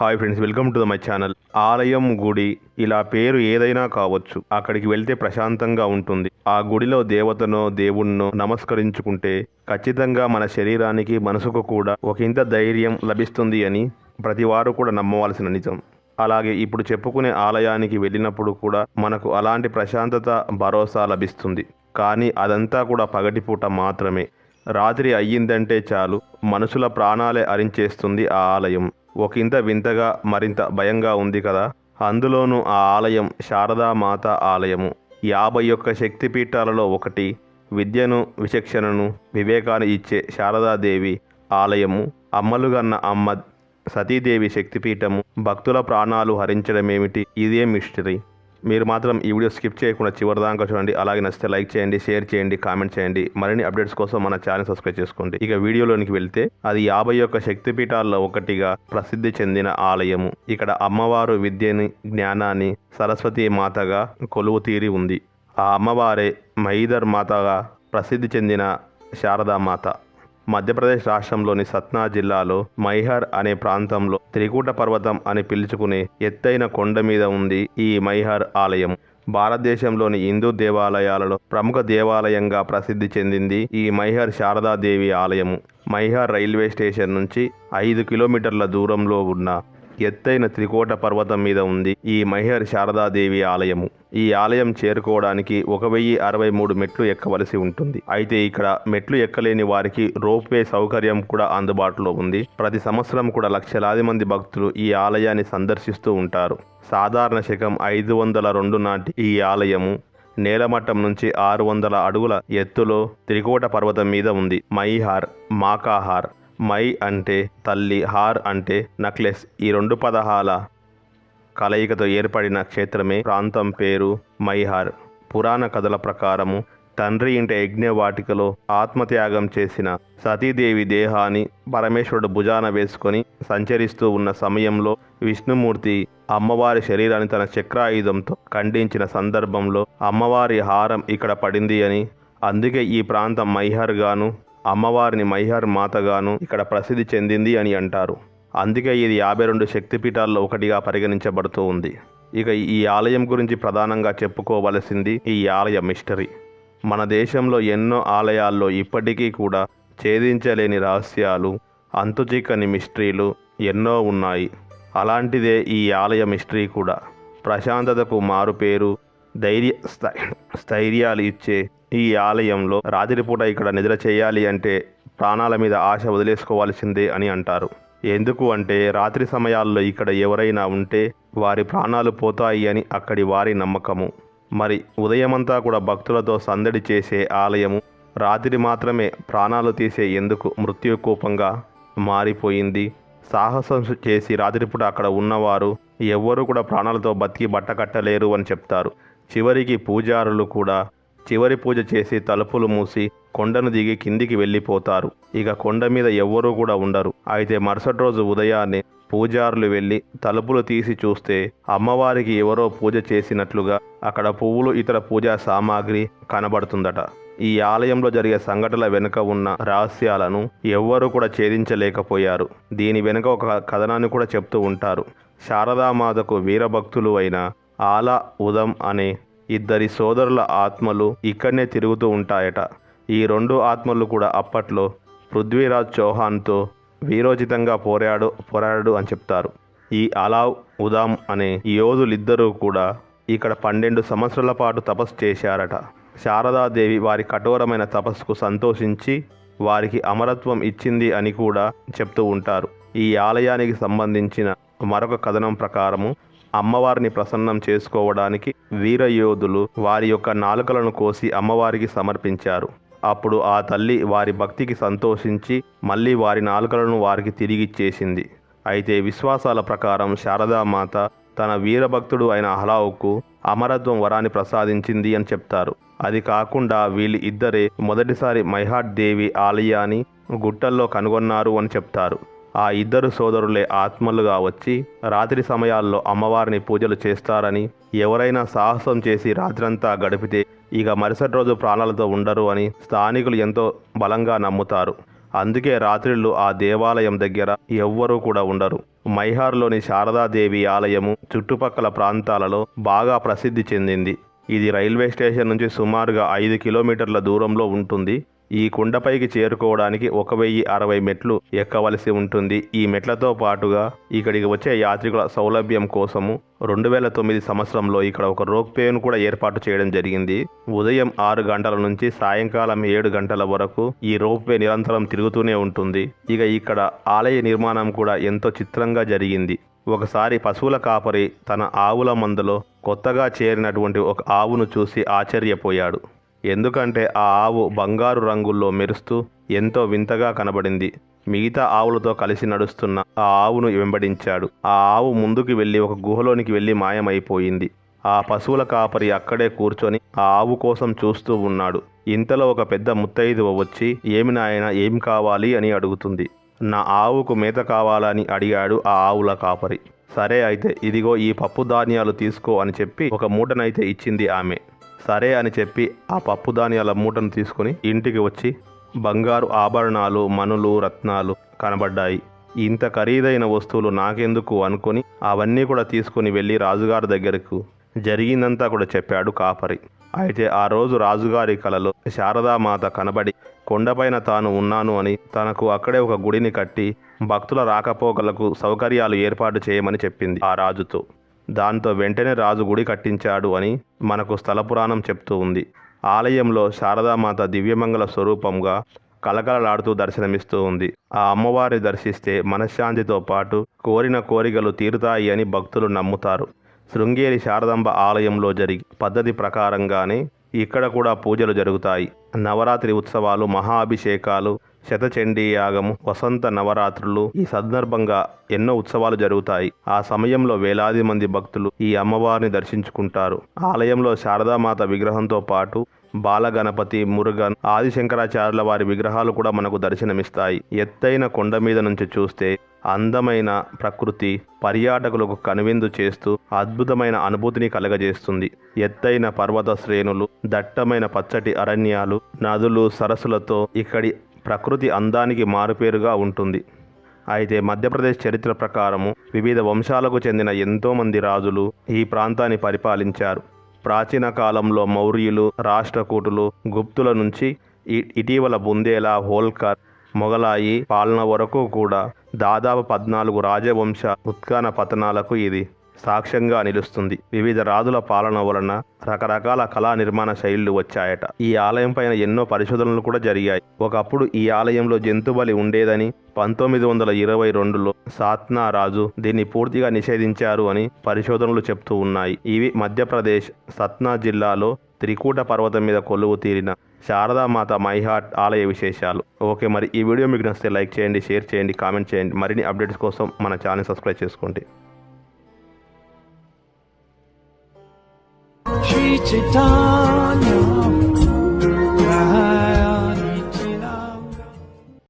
Hi friends welcome to my channel ఆలయం గుడి ఇలా పేరు ఏదైనా కావచ్చు. అక్కడికి వెళ్తే ప్రశాంతంగా ఉంటుంది. ఆ గుడిలో దేవతనో దేవుణ్ణో నమస్కరించుకుంటే ఖచ్చితంగా మన శరీరానికి మనసుకు కూడా ఒక ఇంత ధైర్యం లభిస్తుంది అని ప్రతి వారు కూడా నమ్మవలసిన నిజం. అలాగే ఇప్పుడు చెప్పుకునే ఆలయానికి వెళ్ళినప్పుడు కూడా మనకు అలాంటి ప్రశాంతత భరోసా లభిస్తుంది. కానీ అదంతా కూడా పగటిపూట మాత్రమే. రాత్రి అయ్యిందంటే చాలు. మనుషుల ప్రాణాలే అరించేస్తుంది ఆ ఆలయం. ఒకంత వింతగా మరింత భయంగా ఉంది కదా? అందులోనూ ఆ ఆలయం శారదామాత ఆలయము. యాభై ఒక్క శక్తిపీఠాలలో ఒకటి. విద్యను విచక్షణను వివేకాన్ని ఇచ్చే శారదాదేవి ఆలయము. అమ్మలుగన్న అమ్మ సతీదేవి శక్తిపీఠము. భక్తుల ప్రాణాలు హరించడమేమిటి? ఇదే మిస్టరీ. మీరు మాత్రం ఈ వీడియో స్కిప్ చేయకుండా చివరి దాకా చూడండి. అలాగే నచ్చితే లైక్ చేయండి షేర్ చేయండి కామెంట్ చేయండి. మరిన్ని అప్డేట్స్ కోసం మన ఛానల్ సబ్స్క్రైబ్ చేసుకోండి. ఇక వీడియోలోనికి వెళ్తే అది యాభై ఒక్క శక్తిపీఠాల్లో ఒకటిగా ప్రసిద్ధి చెందిన ఆలయము. ఇక్కడ అమ్మవారు విద్యని జ్ఞానాన్ని సరస్వతి మాతగా కొలువు తీరి ఉంది. ఆ అమ్మవారే మహీధర్ మాతగా ప్రసిద్ధి చెందిన శారదామాత మధ్యప్రదేశ్ రాష్ట్రంలోని సత్నా జిల్లాలో మైహర్ అనే ప్రాంతంలో త్రికూట పర్వతం అని పిలుచుకునే ఎత్తైన కొండ మీద ఉంది ఈ మైహర్ ఆలయం. భారతదేశంలోని హిందూ దేవాలయాలలో ప్రముఖ దేవాలయంగా ప్రసిద్ధి చెందింది ఈ మైహర్ శారదాదేవి ఆలయము. మైహర్ రైల్వే స్టేషన్ నుంచి ఐదు కిలోమీటర్ల దూరంలో ఉన్న ఎత్తైన త్రికోట పర్వతం మీద ఉంది ఈ మైహర్ శారదాదేవి ఆలయము. ఈ ఆలయం చేరుకోవడానికి ఒక వెయ్యి అరవై మూడు మెట్లు ఎక్కవలసి ఉంటుంది. అయితే ఇక్కడ మెట్లు ఎక్కలేని వారికి రోప్వే సౌకర్యం కూడా అందుబాటులో ఉంది. ప్రతి సంవత్సరం కూడా లక్షలాది మంది భక్తులు ఈ ఆలయాన్ని సందర్శిస్తూ ఉంటారు. సాధారణ శకం ఐదు వందల రెండు నాటి ఈ ఆలయము నేలమట్టం నుంచి ఆరు వందల అడుగుల ఎత్తులో త్రికోట పర్వతం మీద ఉంది. మైహార్ మాకాహార్ మై అంటే తల్లి హార్ అంటే నక్లెస్. ఈ రెండు పదహాల కలయికతో ఏర్పడిన క్షేత్రమే ప్రాంతం పేరు మైహార్. పురాణ కథల ప్రకారము తండ్రి ఇంటి యజ్ఞవాటికలో ఆత్మత్యాగం చేసిన సతీదేవి దేహాన్ని పరమేశ్వరుడు భుజాన వేసుకొని సంచరిస్తూ ఉన్న సమయంలో విష్ణుమూర్తి అమ్మవారి శరీరాన్ని తన చక్రాయుధంతో ఖండించిన సందర్భంలో అమ్మవారి హారం ఇక్కడ పడింది అని అందుకే ఈ ప్రాంతం మైహర్ గాను అమ్మవారిని మైహర్ మాతగాను ఇక్కడ ప్రసిద్ధి చెందింది అని అంటారు. అందుకే ఇది యాభై రెండు శక్తిపీఠాల్లో ఒకటిగా పరిగణించబడుతూ ఉంది. ఇక ఈ ఆలయం గురించి ప్రధానంగా చెప్పుకోవలసింది ఈ ఆలయ మిస్టరీ. మన దేశంలో ఎన్నో ఆలయాల్లో ఇప్పటికీ కూడా ఛేదించలేని రహస్యాలు అంతుచిక్కని మిస్టరీలు ఎన్నో ఉన్నాయి. అలాంటిదే ఈ ఆలయ మిస్టరీ కూడా. ప్రశాంతతకు మారుపేరు ధైర్య స్థై- స్థైర్యాలు ఇచ్చే ఈ ఆలయంలో రాత్రిపూట ఇక్కడ నిద్ర చేయాలి అంటే ప్రాణాల మీద ఆశ వదిలేసుకోవాల్సిందే అని అంటారు. ఎందుకు అంటే రాత్రి సమయాల్లో ఇక్కడ ఎవరైనా ఉంటే వారి ప్రాణాలు పోతాయి అని అక్కడి వారి నమ్మకము. మరి ఉదయమంతా కూడా భక్తులతో సందడి చేసే ఆలయము రాత్రి మాత్రమే ప్రాణాలు తీసే ఎందుకు మృత్యుకూపంగా మారిపోయింది? సాహసం చేసి రాత్రిపూట అక్కడ ఉన్నవారు ఎవ్వరూ కూడా ప్రాణాలతో బతికి బట్టకట్టలేరు అని చెప్తారు. చివరికి పూజారులు కూడా చివరి పూజ చేసి తలుపులు మూసి కొండను దిగి కిందికి వెళ్ళిపోతారు. ఇక కొండ మీద ఎవ్వరూ కూడా ఉండరు. అయితే మరుసటి రోజు ఉదయాన్నే పూజారులు వెళ్ళి తలుపులు తీసి చూస్తే అమ్మవారికి ఎవరో పూజ చేసినట్లుగా అక్కడ పువ్వులు ఇతర పూజా సామాగ్రి కనబడుతుందట. ఈ ఆలయంలో జరిగే సంఘటనల వెనుక ఉన్న రహస్యాలను ఎవ్వరూ కూడా ఛేదించలేకపోయారు. దీని వెనుక ఒక కథనాన్ని కూడా చెప్తూ ఉంటారు. శారదామాతకు వీరభక్తులు అయిన ఆలా ఉదం అనే ఇద్దరి సోదరుల ఆత్మలు ఇక్కడనే తిరుగుతూ ఉంటాయట. ఈ రెండు ఆత్మలు కూడా అప్పట్లో పృథ్వీరాజ్ చౌహాన్తో వీరోచితంగా పోరాడు పోరాడు అని చెప్తారు. ఈ అలావ్ ఉదాం అనే యోధులిద్దరూ కూడా ఇక్కడ పన్నెండు సంవత్సరాల పాటు తపస్సు చేశారట. శారదాదేవి వారి కఠోరమైన తపస్సుకు సంతోషించి వారికి అమరత్వం ఇచ్చింది అని కూడా చెప్తూ ఉంటారు. ఈ ఆలయానికి సంబంధించిన మరొక కథనం ప్రకారము అమ్మవారిని ప్రసన్నం చేసుకోవడానికి వీరయోధులు వారి యొక్క నాలుకలను కోసి అమ్మవారికి సమర్పించారు. అప్పుడు ఆ తల్లి వారి భక్తికి సంతోషించి మళ్ళీ వారి నాలుకలను వారికి తిరిగిచ్చేసింది అయితే విశ్వాసాల ప్రకారం శారదామాత తన వీరభక్తుడు అయిన అహ్లావుకు అమరత్వం వరాన్ని ప్రసాదించింది అని చెప్తారు. అది కాకుండా వీళ్ళు ఇద్దరే మొదటిసారి మైహాట్ దేవి ఆలయాన్ని గుట్టల్లో కనుగొన్నారు అని చెప్తారు. ఆ ఇద్దరు సోదరులే ఆత్మలుగా వచ్చి రాత్రి సమయాల్లో అమ్మవారిని పూజలు చేస్తారని ఎవరైనా సాహసం చేసి రాత్రంతా గడిపితే ఇక మరుసటి రోజు ప్రాణాలతో ఉండరు అని స్థానికులు ఎంతో బలంగా నమ్ముతారు. అందుకే రాత్రిళ్ళు ఆ దేవాలయం దగ్గర ఎవ్వరూ కూడా ఉండరు. మైహార్లోని శారదాదేవి ఆలయము చుట్టుపక్కల ప్రాంతాలలో బాగా ప్రసిద్ధి చెందింది. ఇది రైల్వే స్టేషన్ నుంచి సుమారుగా ఐదు కిలోమీటర్ల దూరంలో ఉంటుంది. ఈ కుండపైకి చేరుకోవడానికి ఒక వెయ్యి అరవై మెట్లు ఎక్కవలసి ఉంటుంది. ఈ మెట్లతో పాటుగా ఇక్కడికి వచ్చే యాత్రికుల సౌలభ్యం కోసము రెండు వేల తొమ్మిది సంవత్సరంలో ఇక్కడ ఒక రోప్వేను కూడా ఏర్పాటు చేయడం జరిగింది. ఉదయం ఆరు గంటల నుంచి సాయంకాలం ఏడు గంటల వరకు ఈ రోప్వే నిరంతరం తిరుగుతూనే ఉంటుంది. ఇక ఇక్కడ ఆలయ నిర్మాణం కూడా ఎంతో చిత్రంగా జరిగింది. ఒకసారి పశువుల కాపరి తన ఆవుల మందలో కొత్తగా చేరినటువంటి ఒక ఆవును చూసి ఆశ్చర్యపోయాడు. ఎందుకంటే ఆ ఆవు బంగారు రంగుల్లో మెరుస్తూ ఎంతో వింతగా కనబడింది. మిగతా ఆవులతో కలిసి నడుస్తున్న ఆ ఆవును వెంబడించాడు. ఆ ఆవు ముందుకు వెళ్ళి ఒక గుహలోనికి వెళ్ళి మాయమైపోయింది. ఆ పశువుల కాపరి అక్కడే కూర్చొని ఆ ఆవు కోసం చూస్తూ ఉన్నాడు. ఇంతలో ఒక పెద్ద ముత్తైదువ వచ్చి ఏమి నాయన ఏం కావాలి? అని అడుగుతుంది. నా ఆవుకు మేత కావాలని అడిగాడు ఆ ఆవుల కాపరి. సరే అయితే ఇదిగో ఈ పప్పు ధాన్యాలు తీసుకో అని చెప్పి ఒక మూటనైతే ఇచ్చింది ఆమె. సరే అని చెప్పి ఆ పప్పు ధాన్యాల మూటను తీసుకుని ఇంటికి వచ్చి బంగారు ఆభరణాలు మనులు రత్నాలు కనబడ్డాయి. ఇంత ఖరీదైన వస్తువులు నాకెందుకు అనుకొని అవన్నీ కూడా తీసుకుని వెళ్ళి రాజుగారి దగ్గరకు జరిగిందంతా కూడా చెప్పాడు కాపరి. అయితే ఆ రోజు రాజుగారి కలలో శారదామాత కనబడి కొండపైన తాను ఉన్నాను అని తనకు అక్కడే ఒక గుడిని కట్టి భక్తుల రాకపోకలకు సౌకర్యాలు ఏర్పాటు చేయమని చెప్పింది ఆ రాజుతో. దాంతో వెంటనే రాజు గుడి కట్టించాడు అని మనకు స్థల పురాణం చెప్తూ ఉంది. ఆలయంలో శారదామాత దివ్యమంగళ స్వరూపంగా కలకలలాడుతూ దర్శనమిస్తూ ఉంది. ఆ అమ్మవారి దర్శిస్తే మనశ్శాంతితో పాటు కోరిన కోరికలు తీరుతాయి అని భక్తులు నమ్ముతారు. శృంగేరి శారదాంబ ఆలయంలో జరిగి పద్ధతి ప్రకారంగానే ఇక్కడ కూడా పూజలు జరుగుతాయి. నవరాత్రి ఉత్సవాలు మహాభిషేకాలు శతచండీ యాగము వసంత నవరాత్రులు ఈ సందర్భంగా ఎన్నో ఉత్సవాలు జరుగుతాయి. ఆ సమయంలో వేలాది మంది భక్తులు ఈ అమ్మవారిని దర్శించుకుంటారు. ఆలయంలో శారదామాత విగ్రహంతో పాటు బాలగణపతి మురుగన్ ఆదిశంకరాచార్యుల వారి విగ్రహాలు కూడా మనకు దర్శనమిస్తాయి. ఎత్తైన కొండ మీద నుంచి చూస్తే అందమైన ప్రకృతి పర్యాటకులకు కనువిందు చేస్తూ అద్భుతమైన అనుభూతిని కలగజేస్తుంది. ఎత్తైన పర్వత శ్రేణులు దట్టమైన పచ్చటి అరణ్యాలు నదులు సరస్సులతో ఇక్కడి ప్రకృతి అందానికి మారుపేరుగా ఉంటుంది. అయితే మధ్యప్రదేశ్ చరిత్ర ప్రకారము వివిధ వంశాలకు చెందిన ఎంతోమంది రాజులు ఈ ప్రాంతాన్ని పరిపాలించారు. ప్రాచీన కాలంలో మౌర్యులు రాష్ట్రకూటులు గుప్తుల నుంచి ఇటీవల బుందేలా హోల్కర్ మొఘలాయి పాలన వరకు కూడా దాదాపు పద్నాలుగు రాజవంశ ఉత్కాన పతనాలకు ఇది సాక్ష్యంగా నిలుస్తుంది. వివిధ రాజుల పాలన వలన రకరకాల కళా నిర్మాణ శైలులు వచ్చాయట. ఈ ఆలయం పైన ఎన్నో పరిశోధనలు కూడా జరిగాయి. ఒకప్పుడు ఈ ఆలయంలో జంతుబలి ఉండేదని పంతొమ్మిది వందల ఇరవై రెండులో సాత్నా రాజు దీన్ని పూర్తిగా నిషేధించారు అని పరిశోధనలు చెప్తూ ఉన్నాయి. ఇవి మధ్యప్రదేశ్ సత్నా జిల్లాలో త్రికూట పర్వతం మీద కొలువు తీరిన శారదామాత మైహాట్ ఆలయ విశేషాలు. ఓకే మరి ఈ వీడియో మీకు నచ్చితే లైక్ చేయండి షేర్ చేయండి కామెంట్ చేయండి. మరిన్ని అప్డేట్స్ కోసం మన ఛానల్ సబ్స్క్రైబ్ చేసుకోండి. 一起等